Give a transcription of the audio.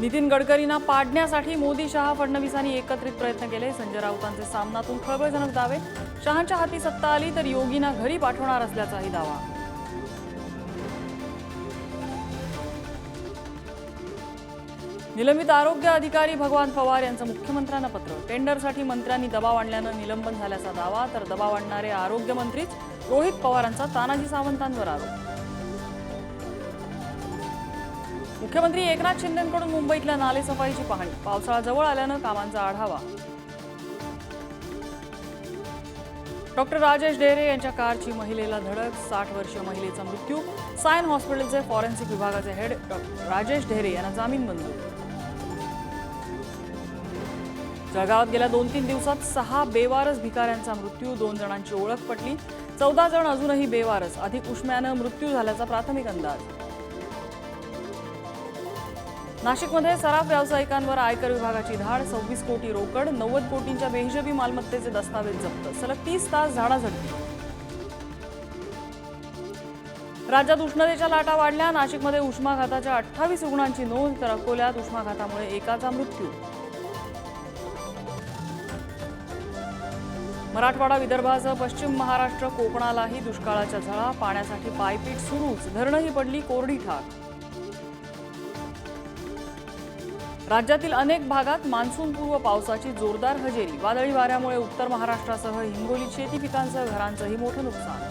नितीन गडकरींना पाडण्यासाठी मोदी शहा फडणवीसांनी एकत्रित प्रयत्न केले. संजय राऊतांचे सामनातून खळबळजनक दावे. शहांच्या हाती सत्ता आली तर योगींना घरी पाठवणार असल्याचाही दावा. निलंबित आरोग्य अधिकारी भगवान पवार यांचं मुख्यमंत्र्यांना पत्र. टेंडरसाठी मंत्र्यांनी दबाव आणल्यानं निलंबन झाल्याचा दावा. तर दबाव आणणारे आरोग्यमंत्रीच रोहित पवारांचा तानाजी सावंतांवर आरोप. मुख्यमंत्री एकनाथ शिंदेकडून मुंबईतल्या नालेसफाईची पाहणी. पावसाळा जवळ आल्यानं कामांचा आढावा. डॉक्टर राजेश डेरे यांच्या कारची महिलेला धडक साठ वर्षीय महिलेचा मृत्यू सायन हॉस्पिटलचे फॉरेन्सिक विभागाचे हेड डॉक्टर राजेश ढेरे यांना जामीन मंजूर. जळगावात गेल्या दोन तीन दिवसात सहा बेवारस भिकाऱ्यांचा मृत्यू दोन जणांची ओळख पटली. चौदा जण अजूनही बेवारस. अधिक उष्म्यानं मृत्यू झाल्याचा प्राथमिक अंदाज. नाशिकमध्ये सराफ व्यावसायिकांवर आयकर विभागाची धाड सव्वीस कोटी रोकड नव्वद कोटींच्या बेहिजबी मालमत्तेचे दस्तावेज जप्त सलग तीस तास झाडाझडती. राज्यात उष्णतेच्या लाटा वाढल्या नाशिकमध्ये उष्माघाताच्या अठ्ठावीस रुग्णांची नोंद तर अकोल्यात उष्माघातामुळे एकाचा मृत्यू. मराठवाडा विदर्भासह पश्चिम महाराष्ट्र कोकणालाही दुष्काळाच्या झळा पाण्यासाठी पायपीट सुरूच धरणंही पडली कोरडी ठाक राज्यातील अनेक भागात मान्सूनपूर्व पावसाची जोरदार हजेरी. वादळी वाऱ्यामुळे उत्तर महाराष्ट्रासह हिंगोली शेती पिकांसह घरांचंही मोठं नुकसान.